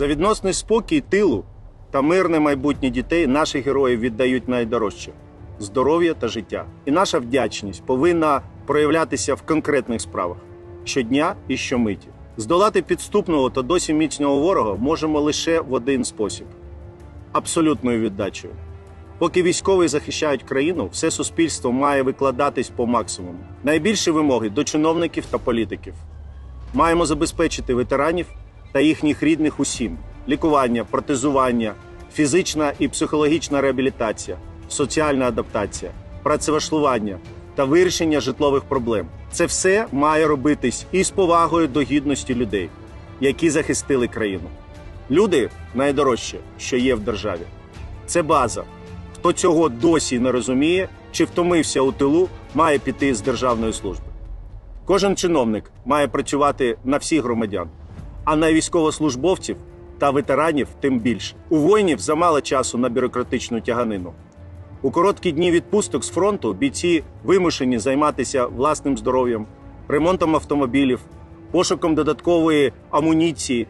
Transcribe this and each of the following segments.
За відносний спокій тилу та мирне майбутнє дітей наші герої віддають найдорожче здоров'я та життя. І наша вдячність повинна проявлятися в конкретних справах щодня і щомиті. Здолати підступного та досі міцного ворога можемо лише в один спосіб абсолютною віддачею. Поки військові захищають країну, все суспільство має викладатись по максимуму. Найбільші вимоги до чиновників та політиків. Маємо забезпечити ветеранів та їхніх рідних усім: лікування, протезування, фізична і психологічна реабілітація, соціальна адаптація, працевлаштування та вирішення житлових проблем. Це все має робитись із повагою до гідності людей, які захистили країну. Люди найдорожче, що є в державі. Це база. Хто цього досі не розуміє чи втомився у тилу, має піти з державної служби. Кожен чиновник має працювати на всіх громадян, а на військовослужбовців та ветеранів тим більше. У воїнів замало часу на бюрократичну тяганину. У короткі дні відпусток з фронту бійці вимушені займатися власним здоров'ям, ремонтом автомобілів, пошуком додаткової амуніції.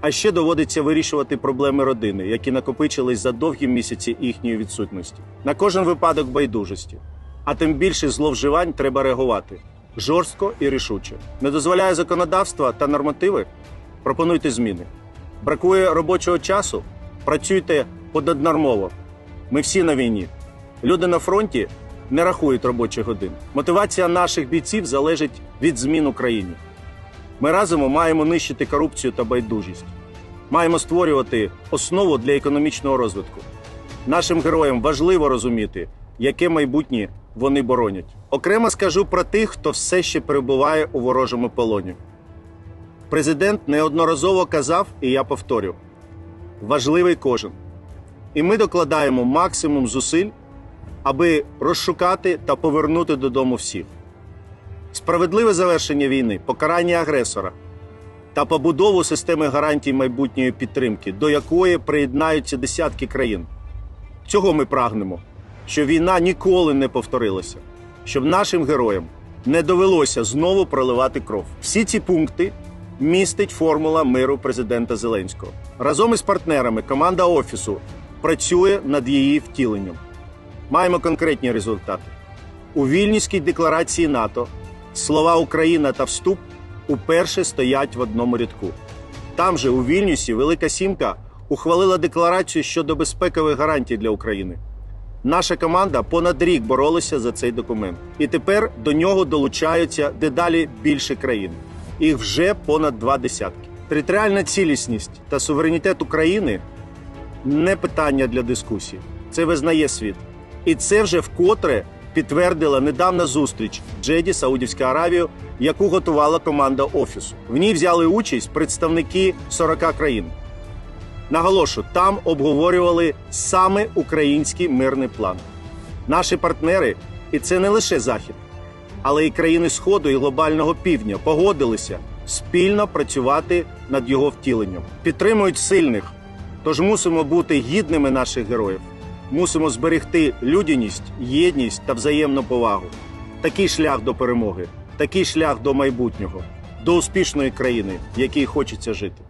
А ще доводиться вирішувати проблеми родини, які накопичились за довгі місяці їхньої відсутності. На кожен випадок байдужості, а тим більше зловживань треба реагувати жорстко і рішуче. Не дозволяє законодавства та нормативи. Пропонуйте зміни. Бракує робочого часу. Працюйте пододнормово. Ми всі на війні. Люди на фронті не рахують робочих годин. Мотивація наших бійців залежить від змін Україні. Ми разом маємо нищити корупцію та байдужість. Маємо створювати основу для економічного розвитку. Нашим героям важливо розуміти, яке майбутнє вони боронять. Окремо скажу про тих, хто все ще перебуває у ворожому полоні. Президент неодноразово казав, і я повторю: важливий кожен. І ми докладаємо максимум зусиль, аби розшукати та повернути додому всіх. Справедливе завершення війни, покарання агресора та побудову системи гарантій майбутньої підтримки, до якої приєднаються десятки країн. Цього ми прагнемо, щоб війна ніколи не повторилася, щоб нашим героям не довелося знову проливати кров. Всі ці пункти містить формула миру президента Зеленського. Разом із партнерами команда офісу працює над її втіленням. Маємо конкретні результати. У Вільнюській декларації НАТО слова Україна та вступ уперше стоять в одному рядку. Там же у Вільнюсі Велика Сімка ухвалила декларацію щодо безпекових гарантій для України. Наша команда понад рік боролася за цей документ, і тепер до нього долучаються дедалі більше країн. Їх вже понад два десятки. Територіальна цілісність та суверенітет України не питання для дискусії. Це визнає світ. І це вже вкотре підтвердила недавна зустріч Джеді, Саудівська Аравія, яку готувала команда офісу. В ній взяли участь представники 40 країн. Наголошу, там обговорювали саме український мирний план. Наші партнери, і це не лише Захід, але й країни Сходу і глобального півдня погодилися спільно працювати над його втіленням. Підтримують сильних, тож мусимо бути гідними наших героїв. Мусимо зберегти людяність, єдність та взаємну повагу. Такий шлях до перемоги, такий шлях до майбутнього, до успішної країни, в якій хочеться жити.